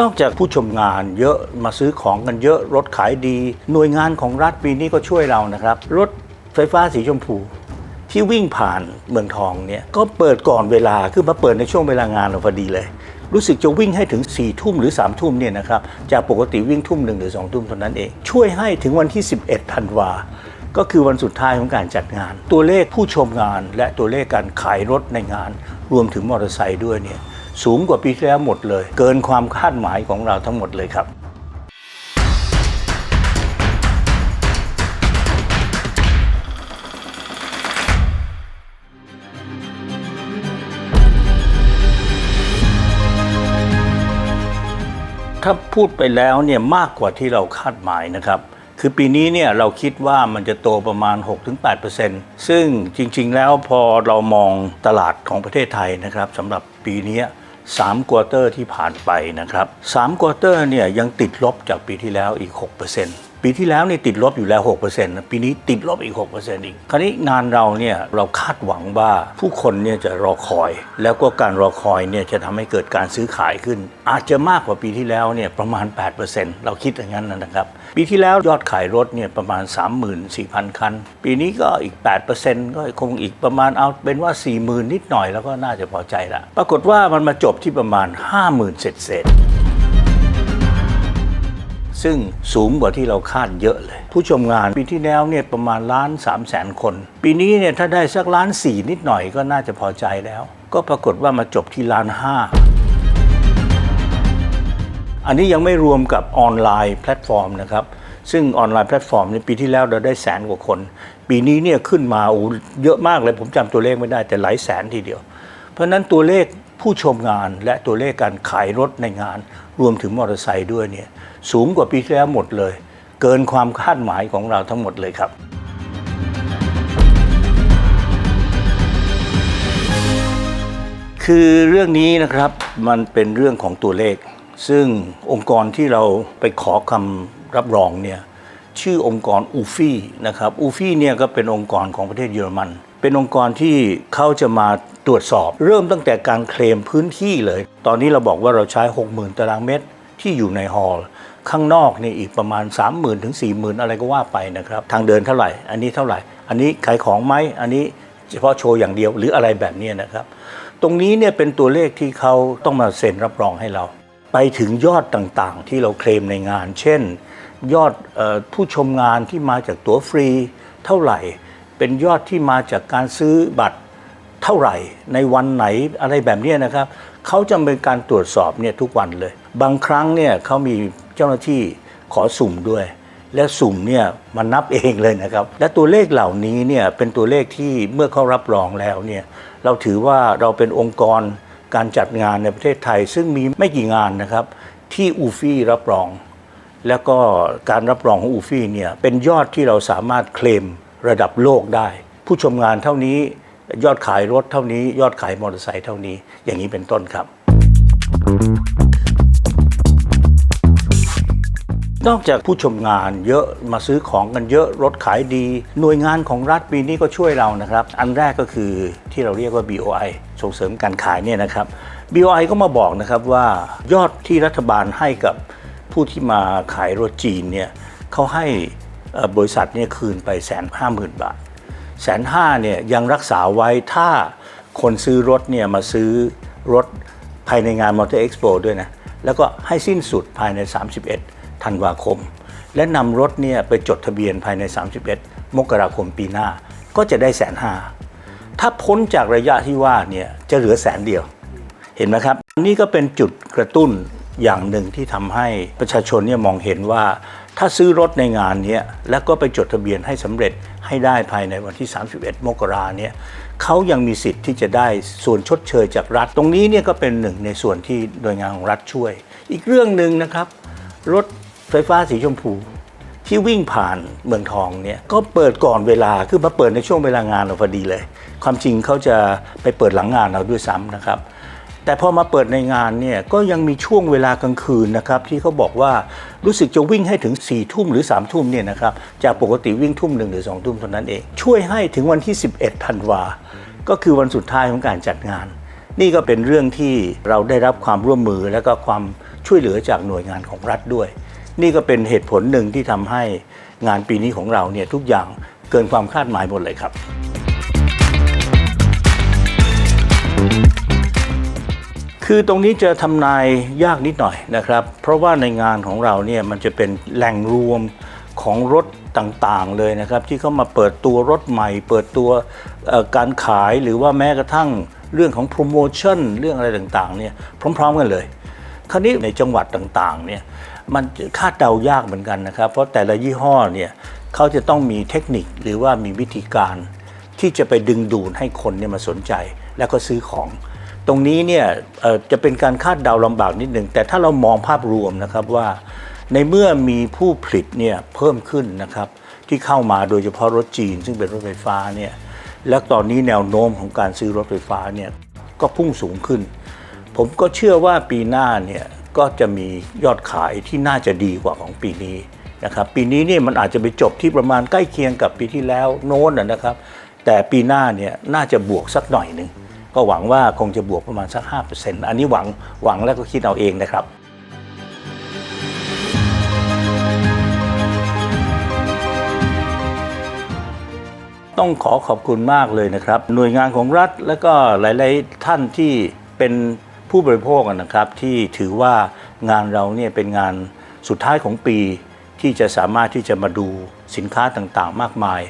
นอกจากผู้ชมงานเยอะมาซื้อของกันเยอะรถขายดี หน่วยงานของรัฐปีนี้ก็ช่วยเรานะครับ รถไฟฟ้าสีชมพู ที่วิ่งผ่านเมืองทองเนี่ยก็เปิดก่อนเวลาคือมาเปิดในช่วงเวลางานเราพอดีเลย รู้สึกจะวิ่งให้ถึง4ี่ทุ่มหรือ3ามทุ่มเนี่ยนะครับจากปกติวิ่งทุ่มหนึ่งหรือ2องทุ่มเท่านั้นเอง ช่วยให้ถึงวันที่ 11ธันวาก็คือวันสุดท้ายของการจัดงาน ตัวเลขผู้ชมงาน และตัวเลขการขายรถในงาน รวมถึงมอเตอร์ไซค์ด้วยเนี่ย สูงกว่าปีที่แล้วหมดเลย เกินความคาดหมายของเราทั้งหมดเลยครับถ้าพูดไปแล้วเนี่ยมากกว่าที่เราคาดหมายนะครับ คือปีนี้เนี่ยเราคิดว่ามันจะโตประมาณ 6-8%ซึ่งจริงๆแล้วพอเรามองตลาดของประเทศไทยนะครับสำหรับปีนี้ 3ควอเตอร์ที่ผ่านไปนะครับ3ควอเตอร์เนี่ยยังติดลบจากปีที่แล้วอีก 6% ปีที่แล้วนี่ติดลบอยู่แล้ว 6%นะปีนี้ติดลบอีก 6%อีก คราวนี้งานเราเนี่ยเราคาดหวังว่าผู้คนเนี่ยจะรอคอย แล้วก็การรอคอยเนี่ยจะทำให้เกิดการซื้อขายขึ้น อาจจะมากกว่าปีที่แล้วเนี่ยประมาณ 8%เราคิดอย่างนั้นนะครับ ปีที่แล้วยอดขายรถเนี่ยประมาณ 34,000 คัน ปีนี้ก็อีก 8%ก็คงอีกประมาณเอาเป็นว่า 40,000 นิดหน่อยแล้วก็น่าจะพอใจละปรากฏว่ามันมาจบที่ประมาณ 50,000 เศษเศษ ซึ่งสูงกว่าที่เราคาดเยอะเลย ผู้ชมงานปีที่แล้วเนี่ยประมาณล้านสามแสนคน ปีนี้เนี่ยถ้าได้สักล้านสี่นิดหน่อยก็น่าจะพอใจแล้ว ก็ปรากฏว่ามาจบที่ล้านห้าอันนี้ยังไม่รวมกับออนไลน์แพลตฟอร์มนะครับซึ่งออนไลน์แพลตฟอร์มในปีที่แล้วเราได้แสนกว่าคน ปีนี้เนี่ยขึ้นมาอ้เยอะมากเลยผมจำตัวเลขไม่ได้แต่หลายแสนทีเดียว เพราะฉะนั้นตัวเลขผู้ชมงานและตัวเลขการขายรถในงาน รวมถึงมอเตอร์ไซค์ด้วยเนี่ยสูงกว่าปีที่แล้วหมดเลย เกินความคาดหมายของเราทั้งหมดเลยครับคือเรื่องนี้นะครับมันเป็นเรื่องของตัวเลข ซึ่งองค์กรที่เราไปขอคำรับรองเนี่ยชื่อองค์กรอูฟี่นะครับอูฟี่เนี่ยก็เป็นองค์กรของประเทศเยอรมัน เป็นองค์กรที่เขาจะมาตรวจสอบ เริ่มตั้งแต่การเคลมพื้นที่เลย ตอนนี้เราบอกว่าเราใช้ 60,000 ตารางเมตรที่อยู่ในฮอลล์ข้างนอกนี่อีกประมาณ 30,000ถึง40,000 อะไรก็ว่าไปนะครับ ทางเดินเท่าไหร่ อันนี้เท่าไหร่ อันนี้ขายของไหมอันนี้เฉพาะโชว์อย่างเดียวหรืออะไรแบบนี้นะครับ ตรงนี้เนี่ยเป็นตัวเลขที่เขาต้องมาเซ็นรับรองให้เรา ไปถึงยอดต่างๆ ที่เราเคลมในงาน เช่น ยอดออผู้ชมงานที่มาจากตั๋วฟรีเท่าไหร่ เป็นยอดที่มาจากการซื้อบัตรเท่าไหร่ในวันไหนอะไรแบบนี้นะครับเขาจะเป็นการตรวจสอบเนี่ยทุกวันเลย บางครั้งเนี่ยเขามีเจ้าหน้าที่ขอสุ่มด้วย และสุ่มเนี่ยมันนับเองเลยนะครับ และตัวเลขเหล่านี้เนี่ยเป็นตัวเลขที่เมื่อเขารับรองแล้วเนี่ยเราถือว่าเราเป็นองค์กรการจัดงานในประเทศไทย ซึ่งมีไม่กี่งานนะครับ ที่อูฟี่รับรอง แล้วก็การรับรองของอูฟี่เนี่ยเป็นยอดที่เราสามารถเคลม ระดับโลกได้ ผู้ชมงานเท่านี้ยอดขายรถเท่านี้ ยอดขายมอเตอร์ไซค์เท่านี้ อย่างนี้เป็นต้นครับ นอกจากผู้ชมงานเยอะมาซื้อของกันเยอะรถขายดี หน่วยงานของรัฐปีนี้ก็ช่วยเรานะครับ อันแรกก็คือที่เราเรียกว่า BOI ส่งเสริมการขายเนี่ยนะครับ BOI ก็มาบอกนะครับว่ายอดที่รัฐบาลให้กับผู้ที่มาขายรถจีนเนี่ยเขาให้ บริษัทเนี่ยคืนไปแสนห้าหมื่นบาทแสนห้าเนี่ยยังรักษาไว้ถ้าคนซื้อรถเนี่ยมาซื้อรถภายในงานมอเตอร์เอ็กซ์โปด้วยนะ แล้วก็ให้สิ้นสุดภายใน 31 ธันวาคม และนำรถเนี่ยไปจดทะเบียนภายใน 31 มกราคมปีหน้า ก็จะได้แสนห้าถ้าพ้นจากระยะที่ว่าเนี่ยจะเหลือแสนเดียว เห็นไหมครับ นี่ก็เป็นจุดกระตุ้นอย่างหนึ่งที่ทำให้ประชาชนเนี่ยมองเห็นว่า ถ้าซื้อรถในงานนี้แล้วก็ไปจดทะเบียนให้สำเร็จให้ได้ภายในวันที่ 31 มกราเนี่ยเขายังมีสิทธิ์ที่จะได้ส่วนชดเชยจากรัฐ ตรงนี้เนี่ยก็เป็นหนึ่งในส่วนที่โดยงานของรัฐช่วย อีกเรื่องหนึ่งนะครับ รถไฟฟ้าสีชมพูที่วิ่งผ่านเมืองทองเนี่ยก็เปิดก่อนเวลาคือมาเปิดในช่วงเวลางานเราพอดีเลย ความจริงเขาจะไปเปิดหลังงานเราด้วยซ้ำนะครับ แต่พอมาเปิดในงานเนี่ยก็ยังมีช่วงเวลากลางคืนนะครับที่เขาบอกว่ารู้สึกจะวิ่งให้ถึง4ี่ทุ่มหรือ3ามทุ่มเนี่ยนะครับจากปกติวิ่งทุ่มหนึ่งหรือ2องทุ่มเท่านั้นเอง ช่วยให้ถึงวันที่ 11ธันวา ก็คือวันสุดท้ายของการจัดงาน นี่ก็เป็นเรื่องที่เราได้รับความร่วมมือและก็ความช่วยเหลือจากหน่วยงานของรัฐด้วย นี่ก็เป็นเหตุผลหนึ่งที่ทำให้งานปีนี้ของเราเนี่ยทุกอย่างเกินความคาดหมายหมดเลยครับ คือตรงนี้จะทำนายยากนิดหน่อยนะครับ เพราะว่าในงานของเราเนี่ยมันจะเป็นแหล่งรวมของรถต่างๆเลยนะครับ ที่เข้ามาเปิดตัวรถใหม่ เปิดตัวการขายหรือว่าแม้กระทั่งเรื่องของโปรโมชั่นเรื่องอะไรต่างๆเนี่ยพร้อม ๆ กันเลย คราวนี้ในจังหวัดต่างๆเนี่ยมันคาดเดายากเหมือนกันนะครับ เพราะแต่ละยี่ห้อเนี่ยเขาจะต้องมีเทคนิคหรือว่ามีวิธีการที่จะไปดึงดูดให้คนเนี่ยมาสนใจ แล้วก็ซื้อของ ตรงนี้เนี่ยจะเป็นการคาดเดาลำบากนิดหนึ่งแต่ถ้าเรามองภาพรวมนะครับว่า ในเมื่อมีผู้ผลิตเนี่ยเพิ่มขึ้นนะครับที่เข้ามาโดยเฉพาะรถจีน ซึ่งเป็นรถไฟฟ้าเนี่ยแล้วตอนนี้แนวโน้มของการซื้อรถไฟฟ้าเนี่ยก็พุ่งสูงขึ้น ผมก็เชื่อว่าปีหน้าเนี่ยก็จะมียอดขายที่น่าจะดีกว่าของปีนี้นะครับปีนี้เนี่ยมันอาจจะไปจบที่ประมาณใกล้เคียงกับปีที่แล้วโน้นนะครับ แต่ปีหน้าเนี่ยน่าจะบวกสักหน่อยหนึ่ง ก็หวังว่าคงจะบวกประมาณสัก 5%อันนี้หวังหวังแล้วก็คิดเอาเองนะครับต้องขอขอบคุณมากเลยนะครับ หน่วยงานของรัฐและก็หลายๆท่านที่เป็นผู้บริโภคนะครับ ที่ถือว่างานเราเนี่ยเป็นงานสุดท้ายของปี ที่จะสามารถที่จะมาดูสินค้าต่างๆ มากมาย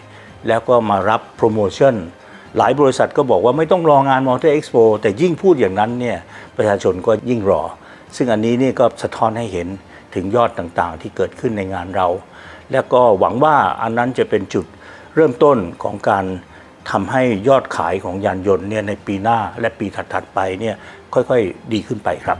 แล้วก็มารับโปรโมชั่น หลายบริษัทก็บอกว่าไม่ต้องรองานมอเตอร์เอ็กซ์โปแต่ยิ่งพูดอย่างนั้นเนี่ยประชาชนก็ยิ่งรอ ซึ่งอันนี้นี่ก็สะท้อนให้เห็นถึงยอดต่างๆ ที่เกิดขึ้นในงานเรา แล้วก็หวังว่าอันนั้นจะเป็นจุดเริ่มต้นของการทำให้ยอดขายของยานยนต์เนี่ยในปีหน้าและปีถัดๆไปเนี่ยค่อยๆดีขึ้นไปครับ